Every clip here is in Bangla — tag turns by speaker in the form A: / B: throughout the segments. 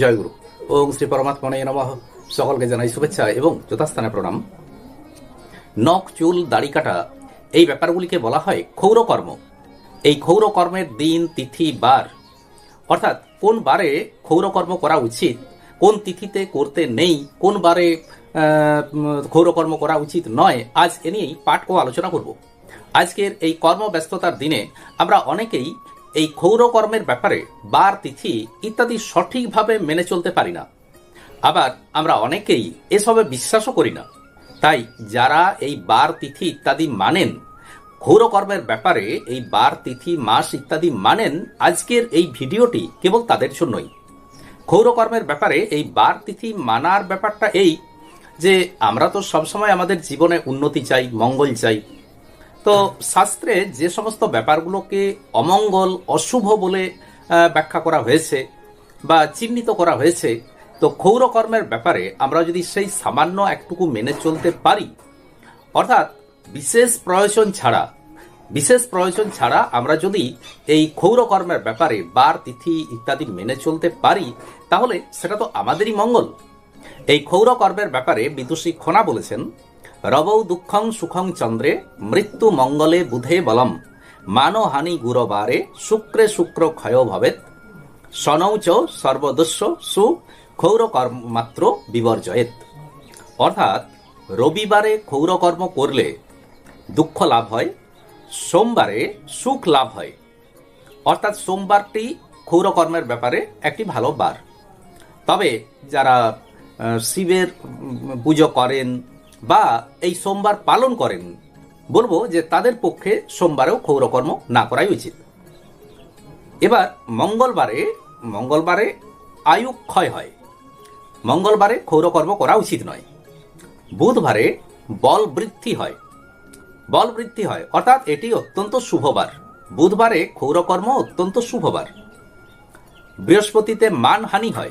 A: জয়গুরু ওম শ্রী পরমাত্মনে নমঃ। সকলকে জানাই শুভেচ্ছা এবং যথাস্থানে প্রণাম। নখ, চুল, দাড়ি কাটা, এই ব্যাপারগুলিকে বলা হয় ক্ষৌরকর্ম। এই ক্ষৌরকর্মের দিন, তিথি, বার। অর্থাৎ কোন বারে ক্ষৌরকর্ম করা উচিত, কোন তিথিতে করতে নেই, কোন বারে ক্ষৌরকর্ম করা উচিত নয়, আজ এ নিয়েই পাঠ ও আলোচনা করব। আজকের এই কর্মব্যস্ততার দিনে আমরা অনেকেই এই ক্ষৌরকর্মের ব্যাপারে বার তিথি ইত্যাদি সঠিকভাবে মেনে চলতে পারি না। আবার আমরা অনেকেই এসবে বিশ্বাসও করি না। তাই যারা এই বার তিথি ইত্যাদি মানেন, ক্ষৌরকর্মের ব্যাপারে এই বার তিথি, মাস ইত্যাদি মানেন, আজকের এই ভিডিওটি কেবল তাদের জন্যই। ক্ষৌরকর্মের ব্যাপারে এই বার তিথি মানার ব্যাপারটা এই যে আমরা তো সবসময় আমাদের জীবনে উন্নতি চাই, মঙ্গল চাই তো শাস্ত্রে যে সমস্ত ব্যাপারগুলোকে অমঙ্গল, অশুভ বলে ব্যাখ্যা করা হয়েছে বা চিহ্নিত করা হয়েছে, তো ক্ষৌরকর্মের ব্যাপারে আমরা যদি সেই সামান্য একটুকু মেনে চলতে পারি, অর্থাৎ বিশেষ প্রয়োজন ছাড়া, বিশেষ প্রয়োজন ছাড়া আমরা যদি এই ক্ষৌরকর্মের ব্যাপারে বার, তিথি ইত্যাদি মেনে চলতে পারি, তাহলে সেটা তো আমাদেরই মঙ্গল। এই ক্ষৌরকর্মের ব্যাপারে বিদুষী খোনা বলেছেন রবৌ দুঃখং সুখং চন্দ্রে, মৃত্যু মঙ্গলে বুধে বলম। মানহানি গুরবারে শুক্রে শুক্র ক্ষয় ভবেত সনৌচ সর্বদস্য সু ক্ষৌরকর্মাত্র বিবর্জয়েত অর্থাৎ রবিবারে ক্ষৌরকর্ম করলে দুঃখ লাভ হয়, সোমবারে সুখ লাভ হয়। অর্থাৎ সোমবারটি ক্ষৌরকর্মের ব্যাপারে একটি ভালো বার। তবে যারা শিবের পুজো করেন বা এই সোমবার পালন করেন। বলব যে তাদের পক্ষে সোমবারেও ক্ষৌরকর্ম না করাই উচিত। এবার মঙ্গলবারে মঙ্গলবারে আয়ু ক্ষয় হয়। মঙ্গলবারে ক্ষৌরকর্ম করা উচিত নয়। বুধবারে বল বৃদ্ধি হয়। বল বৃদ্ধি হয়। অর্থাৎ এটি অত্যন্ত শুভবার। বুধবারে ক্ষৌরকর্ম অত্যন্ত শুভবার। বৃহস্পতিতে মানহানি হয়।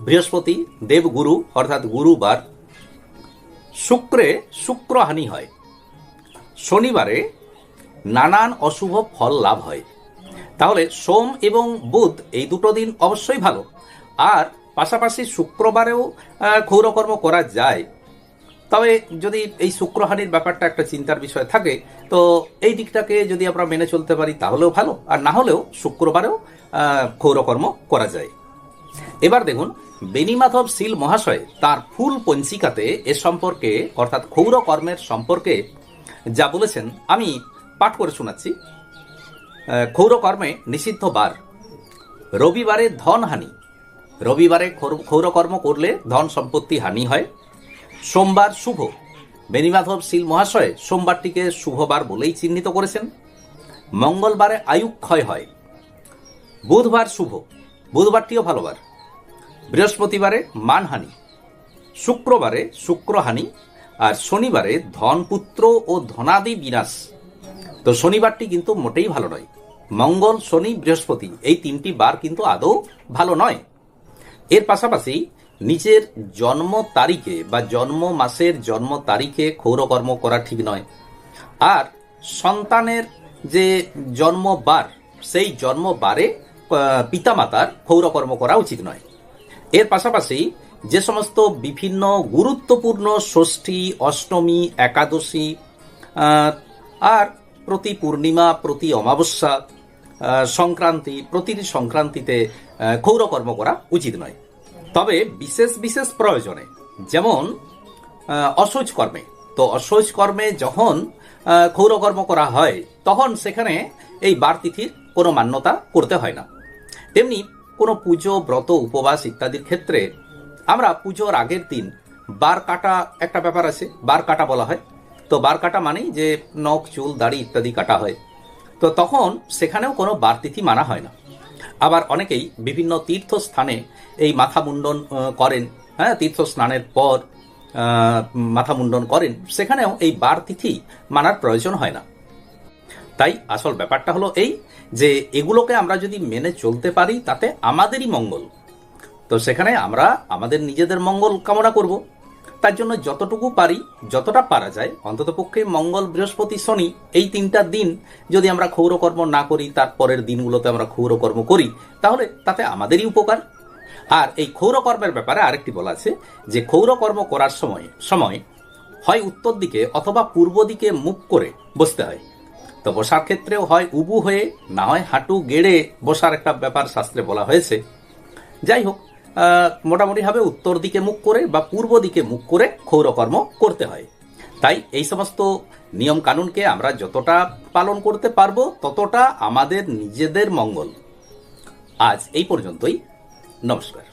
A: বৃহস্পতি দেবগুরু, অর্থাৎ গুরুবার শুক্রে শুক্রহানি হয়। শনিবারে নানান অশুভ ফল লাভ হয়। তাহলে সোম এবং বুধ এই দুটো দিন অবশ্যই ভালো। আর পাশাপাশি শুক্রবারেও ক্ষৌরকর্ম করা যায়। তবে যদি এই শুক্রহানির ব্যাপারটা একটা চিন্তার বিষয় থাকে, তো এই দিকটাকে যদি আমরা মেনে চলতে পারি তাহলেও ভালো। আর না হলেও শুক্রবারেও ক্ষৌরকর্ম করা যায়। এবার দেখুন বেনিমাধব শীল মহাশয় তার ফুল পঞ্চিকাতে এ সম্পর্কে, অর্থাৎ ক্ষৌর কর্মের সম্পর্কে যা বলেছেন, আমি পাঠ করে শোনাচ্ছি। ক্ষৌর কর্মে নিষিদ্ধ বার। রবিবারে ধন হানি। রবিবারে ক্ষৌর- ক্ষৌরকর্ম করলে ধন সম্পত্তি হানি হয়। সোমবার শুভ। বেনিমাধব শীল মহাশয় সোমবারটিকে শুভবার বলেই চিহ্নিত করেছেন। মঙ্গলবারে আয়ুক্ষয় হয়। বুধবার শুভ। বুধবারটিও ভালোবার। বৃহস্পতিবারে মানহানি, শুক্রবারে শুক্রহানি, আর শনিবারে ধনপুত্র ও ধনাদি বিনাশ। তো শনিবারটি কিন্তু মোটেই ভালো নয়। মঙ্গল, শনি, বৃহস্পতি এই তিনটি বার কিন্তু আদৌ ভালো নয়। এর পাশাপাশি নিজের জন্ম তারিখে বা জন্ম মাসের জন্ম তারিখে ক্ষৌরকর্ম করা ঠিক নয়। আর সন্তানের যে জন্মবার, সেই জন্মবারে পিতামাতার ক্ষৌরকর্ম করা উচিত নয়। এর পাশাপাশি যে সমস্ত বিভিন্ন গুরুত্বপূর্ণ ষষ্ঠী, অষ্টমী, একাদশী আর প্রতি পূর্ণিমা, প্রতি অমাবস্যা সংক্রান্তি, প্রতিটি সংক্রান্তিতে ক্ষৌরকর্ম করা উচিত নয়। তবে বিশেষ বিশেষ প্রয়োজনে, যেমন অসৌচ কর্মে, তো অসৌচ কর্মে যখন ক্ষৌরকর্ম করা হয়, তখন সেখানে এই বার তিথির কোনো মান্যতা করতে হয় না। তেমনি কোনো পুজো, ব্রত, উপবাস ইত্যাদির ক্ষেত্রে আমরা পুজোর আগের দিন বার কাটা একটা ব্যাপার আছে, বার কাটা বলা হয়। তো বার কাটা মানেই যে নখ, চুল, দাড়ি ইত্যাদি কাটা হয়। তো তখন সেখানেও কোনো বার তিথি মানা হয় না। আবার অনেকেই বিভিন্ন তীর্থস্থানে এই মাথা মুন্ডন করেন। হ্যাঁ তীর্থ স্নানের পর মাথা মুন্ডন করেন। সেখানেও এই বার তিথি মানার প্রয়োজন হয় না। তাই আসল ব্যাপারটা হলো এই যে এগুলোকে আমরা যদি মেনে চলতে পারি, তাতে আমাদেরই মঙ্গল। তো সেখানে আমরা আমাদের নিজেদের মঙ্গল কামনা করব। তার জন্য যতটুকু পারি, যতটা পারা যায় অন্তত পক্ষে মঙ্গল বৃহস্পতি শনি এই তিনটা দিন যদি আমরা ক্ষৌরকর্ম না করি, তার পরের দিনগুলোতে আমরা ক্ষৌরকর্ম করি, তাহলে তাতে আমাদেরই উপকার। আর এই ক্ষৌরকর্মের ব্যাপারে আরেকটি বলা আছে যে, ক্ষৌরকর্ম করার সময় সময় হয় উত্তর দিকে অথবা পূর্ব দিকে মুখ করে বসতে হয়। তো বসার ক্ষেত্রেও হয় উবু হয়ে, না হয় হাঁটু গেড়ে বসার একটা ব্যাপার শাস্ত্রে বলা হয়েছে। যাই হোক মোটামুটিভাবে উত্তর দিকে মুখ করে বা পূর্ব দিকে মুখ করে ক্ষৌরকর্ম করতে হয়। তাই এই সমস্ত নিয়ম কানুনকে আমরা যতটা পালন করতে পারব, ততটা আমাদের নিজেদের মঙ্গল। আজ এই পর্যন্তই। নমস্কার।